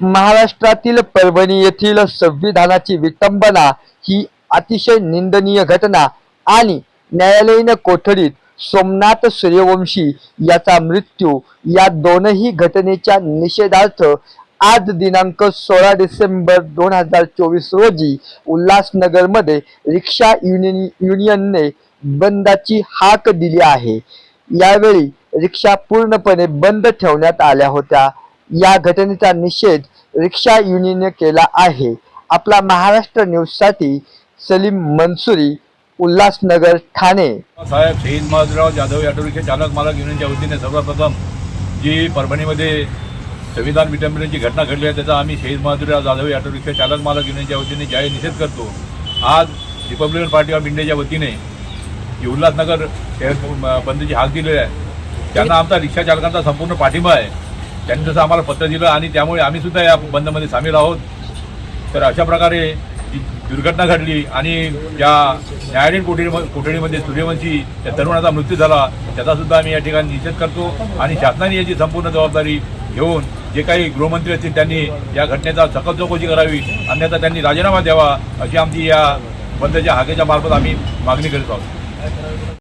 महाराष्ट्रातील परभणी येथील संविधानाची विटंबना ही अतिशय निंदनीय घटना आणि न्यायालयीन कोठडीत सोमनाथ सूर्यवंशी याचा मृत्यू या दोनही घटनेच्या निषेधार्थ आज दिनांक सोळा डिसेंबर दोन हजार चोवीस रोजी उल्हासनगरमध्ये रिक्षा युनियन युनियनने बंदाची हाक दिली आहे. यावेळी रिक्षा पूर्णपणे बंद ठेवण्यात आल्या होत्या. या घटनेचा निषेध रिक्षा युनियनने केला आहे. आपला महाराष्ट्र न्यूजसाठी सलीम मनसुरी उल्हासनगर ठाणे. साहेब शहीद महाराजराव जाधव ऑटोरिक्षा चालक मालक युनियनच्या वतीने सर्वप्रथम जी परभणीमध्ये संविधान विटंबनेची घटना घडली आहे त्याचा आम्ही शहीद महाराजराव जाधव ऑटोरिक्षा चालक मालक युनियनच्या वतीने जाहीर निषेध करतो. आज रिपब्लिकन पार्टी ऑफ इंडियाच्या वतीने जी उल्हासनगर शहर बंदची हाक दिलेली आहे. त्यांना आमचा रिक्षा चालकांचा संपूर्ण पाठिंबा आहे. त्यांनी जसं आम्हाला पत्र दिलं आणि त्यामुळे आम्ही सुद्धा या बंदमध्ये सामील आहोत. तर अशा प्रकारे दुर्घटना घडली आणि ज्या न्यायालयीन कोठडी कोठडीमध्ये सूर्यवंशी या तरुणाचा मृत्यू झाला त्याचासुद्धा आम्ही या ठिकाणी निषेध करतो आणि शासनाने याची संपूर्ण जबाबदारी घेऊन जे काही गृहमंत्री असतील त्यांनी या घटनेचा सकल चौकशी करावी अन्यथा त्यांनी राजीनामा द्यावा अशी आमची या बंदच्या हाकेच्या मार्फत आम्ही मागणी करीत आहोत.